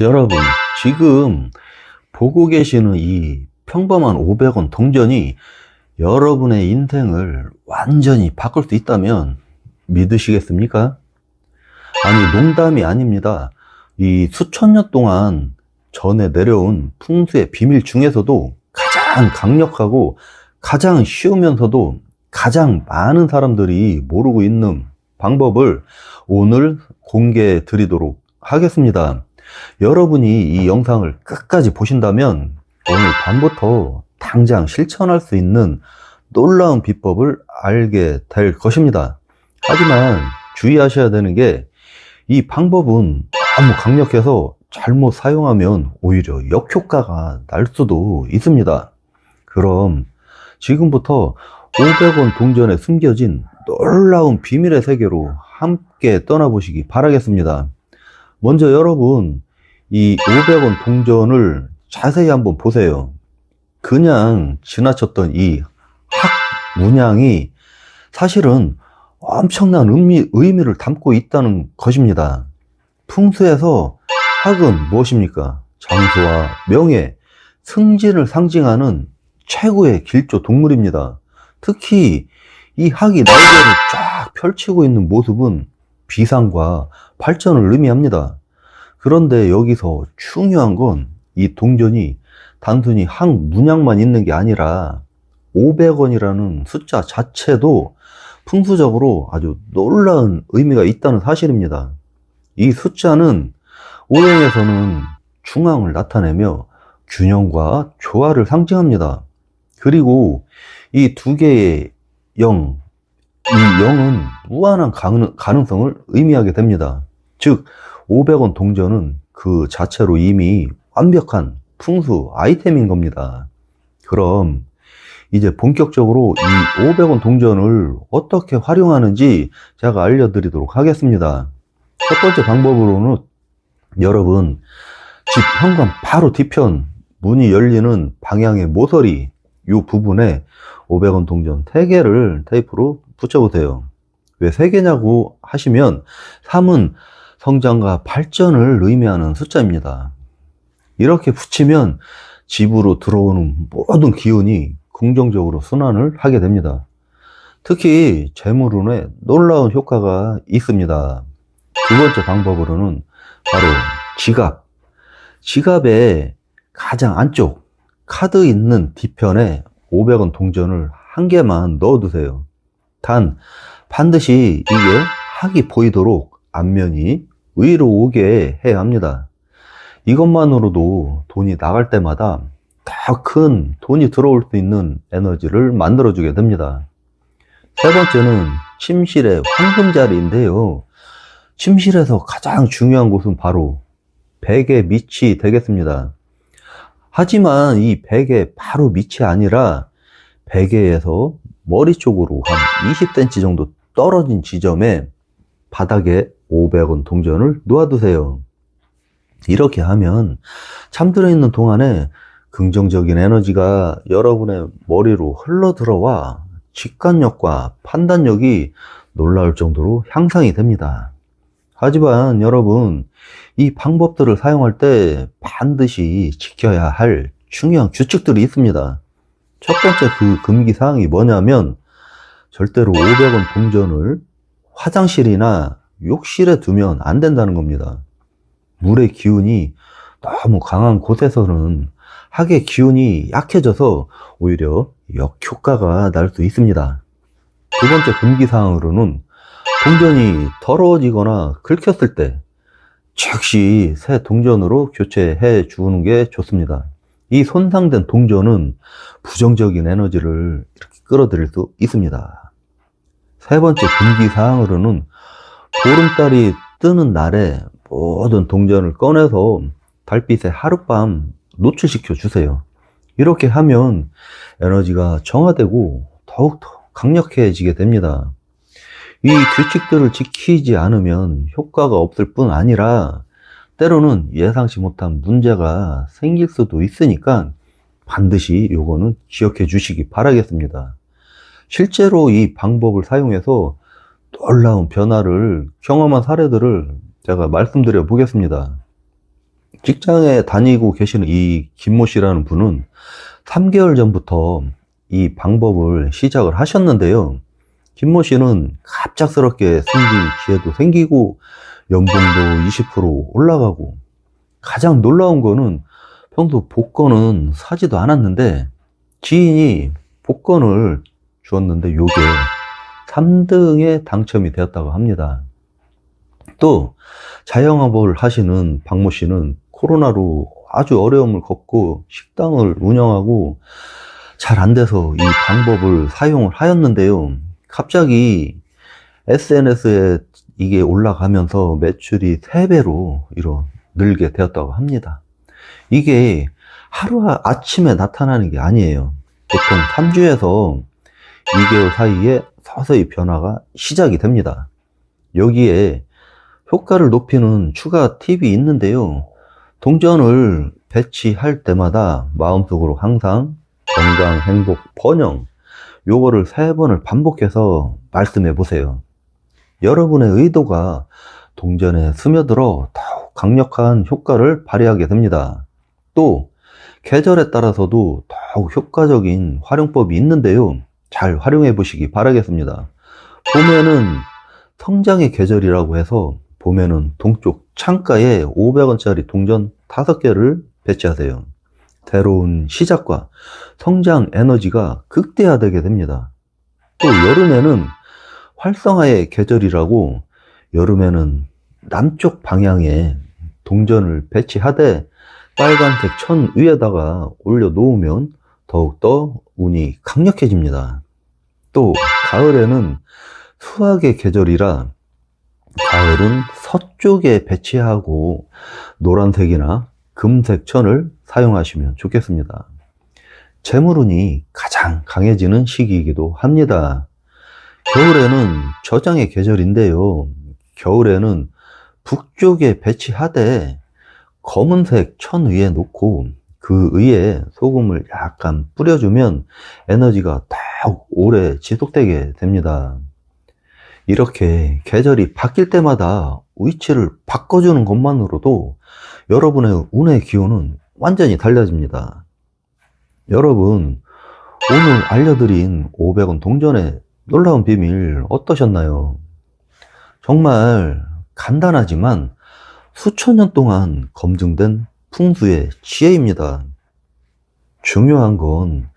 여러분, 지금 보고 계시는 이 평범한 500원 동전이 여러분의 인생을 완전히 바꿀 수 있다면 믿으시겠습니까? 아니, 농담이 아닙니다. 이 수천 년 동안 전에 내려온 풍수의 비밀 중에서도 가장 강력하고 가장 쉬우면서도 가장 많은 사람들이 모르고 있는 방법을 오늘 공개해 드리도록 하겠습니다. 여러분이 이 영상을 끝까지 보신다면 오늘 밤부터 당장 실천할 수 있는 놀라운 비법을 알게 될 것입니다. 하지만 주의하셔야 되는 게 이 방법은 너무 강력해서 잘못 사용하면 오히려 역효과가 날 수도 있습니다. 그럼 지금부터 500원 동전에 숨겨진 놀라운 비밀의 세계로 함께 떠나보시기 바라겠습니다. 먼저 여러분, 이 500원 동전을 자세히 한번 보세요. 그냥 지나쳤던 이 학 문양이 사실은 엄청난 의미, 의미를 담고 있다는 것입니다. 풍수에서 학은 무엇입니까? 장수와 명예, 승진을 상징하는 최고의 길조 동물입니다. 특히 이 학이 날개를 쫙 펼치고 있는 모습은 비상과 발전을 의미합니다. 그런데 여기서 중요한 건 이 동전이 단순히 학 문양만 있는 게 아니라 500원이라는 숫자 자체도 풍수적으로 아주 놀라운 의미가 있다는 사실입니다. 이 숫자는 오행에서는 중앙을 나타내며 균형과 조화를 상징합니다. 그리고 이 두 개의 영, 이 영은 무한한 가능- 가능성을 의미하게 됩니다. 즉, 500원 동전은 그 자체로 이미 완벽한 풍수 아이템인 겁니다. 그럼 이제 본격적으로 이 500원 동전을 어떻게 활용하는지 제가 알려드리도록 하겠습니다. 첫 번째 방법으로는 여러분 집 현관 바로 뒤편 문이 열리는 방향의 모서리 이 부분에 500원 동전 3개를 테이프로 붙여보세요. 왜 3개냐고 하시면 3은 성장과 발전을 의미하는 숫자입니다. 이렇게 붙이면 집으로 들어오는 모든 기운이 긍정적으로 순환을 하게 됩니다. 특히 재물운에 놀라운 효과가 있습니다. 두 번째 방법으로는 바로 지갑. 지갑의 가장 안쪽 카드 있는 뒤편에 500원 동전을 한 개만 넣어두세요. 단 반드시 이게 학이 보이도록 앞면이 위로 오게 해야 합니다. 이것만으로도 돈이 나갈 때마다 더 큰 돈이 들어올 수 있는 에너지를 만들어주게 됩니다. 세 번째는 침실의 황금 자리인데요. 침실에서 가장 중요한 곳은 바로 베개 밑이 되겠습니다. 하지만 이 베개 바로 밑이 아니라 베개에서 머리 쪽으로 한 20cm 정도 떨어진 지점에 바닥에 500원 동전을 놓아두세요. 이렇게 하면 잠들어 있는 동안에 긍정적인 에너지가 여러분의 머리로 흘러 들어와 직관력과 판단력이 놀라울 정도로 향상이 됩니다. 하지만 여러분, 이 방법들을 사용할 때 반드시 지켜야 할 중요한 규칙들이 있습니다. 첫 번째 그 금기 사항이 뭐냐면 절대로 500원 동전을 화장실이나 욕실에 두면 안 된다는 겁니다. 물의 기운이 너무 강한 곳에서는 학의 기운이 약해져서 오히려 역효과가 날 수 있습니다. 두 번째 금기사항으로는 동전이 더러워지거나 긁혔을 때 즉시 새 동전으로 교체해 주는 게 좋습니다. 이 손상된 동전은 부정적인 에너지를 이렇게 끌어들일 수 있습니다. 세 번째 금기 사항으로는 보름달이 뜨는 날에 모든 동전을 꺼내서 달빛에 하룻밤 노출시켜 주세요. 이렇게 하면 에너지가 정화되고 더욱더 강력해지게 됩니다. 이 규칙들을 지키지 않으면 효과가 없을 뿐 아니라 때로는 예상치 못한 문제가 생길 수도 있으니까 반드시 요거는 기억해 주시기 바라겠습니다. 실제로 이 방법을 사용해서 놀라운 변화를 경험한 사례들을 제가 말씀드려 보겠습니다. 직장에 다니고 계시는 이 김모 씨라는 분은 3개월 전부터 이 방법을 시작을 하셨는데요. 김모 씨는 갑작스럽게 생긴 기회도 생기고 연봉도 20% 올라가고 가장 놀라운 거는 평소 복권은 사지도 않았는데 지인이 복권을 주었는데 요게 3등에 당첨이 되었다고 합니다. 또 자영업을 하시는 박모 씨는 코로나로 아주 어려움을 겪고 식당을 운영하고 잘 안 돼서 이 방법을 사용을 하였는데요. 갑자기 SNS에 이게 올라가면서 매출이 3배로 이런 늘게 되었다고 합니다. 이게 하루 아침에 나타나는 게 아니에요. 보통 3주에서 2개월 사이에 서서히 변화가 시작이 됩니다. 여기에 효과를 높이는 추가 팁이 있는데요. 동전을 배치할 때마다 마음속으로 항상 건강, 행복, 번영 요거를 세 번을 반복해서 말씀해 보세요. 여러분의 의도가 동전에 스며들어 더욱 강력한 효과를 발휘하게 됩니다. 또 계절에 따라서도 더욱 효과적인 활용법이 있는데요. 잘 활용해 보시기 바라겠습니다. 봄에는 성장의 계절이라고 해서 봄에는 동쪽 창가에 500원짜리 동전 5개를 배치하세요. 새로운 시작과 성장 에너지가 극대화되게 됩니다. 또 여름에는 활성화의 계절이라고 여름에는 남쪽 방향에 동전을 배치하되 빨간색 천 위에다가 올려 놓으면 더욱더 운이 강력해집니다. 또 가을에는 수학의 계절이라 가을은 서쪽에 배치하고 노란색이나 금색 천을 사용하시면 좋겠습니다. 재물운이 가장 강해지는 시기이기도 합니다. 겨울에는 저장의 계절인데요. 겨울에는 북쪽에 배치하되 검은색 천 위에 놓고 그 위에 소금을 약간 뿌려주면 에너지가 더욱 오래 지속되게 됩니다. 이렇게 계절이 바뀔 때마다 위치를 바꿔주는 것만으로도 여러분의 운의 기운은 완전히 달라집니다. 여러분, 오늘 알려드린 500원 동전의 놀라운 비밀 어떠셨나요? 정말 간단하지만 수천 년 동안 검증된 풍수의 지혜입니다. 중요한 건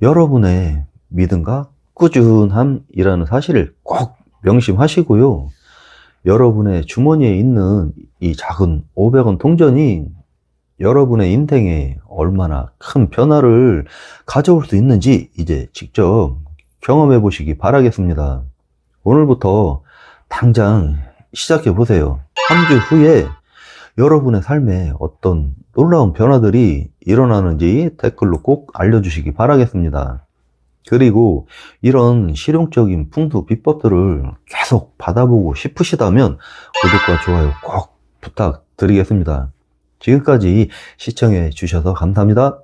여러분의 믿음과 꾸준함이라는 사실을 꼭 명심하시고요. 여러분의 주머니에 있는 이 작은 500원 동전이 여러분의 인생에 얼마나 큰 변화를 가져올 수 있는지 이제 직접 경험해 보시기 바라겠습니다. 오늘부터 당장 시작해 보세요. 3주 후에 여러분의 삶에 어떤 놀라운 변화들이 일어나는지 댓글로 꼭 알려주시기 바라겠습니다. 그리고 이런 실용적인 풍수 비법들을 계속 받아보고 싶으시다면 구독과 좋아요 꼭 부탁드리겠습니다. 지금까지 시청해 주셔서 감사합니다.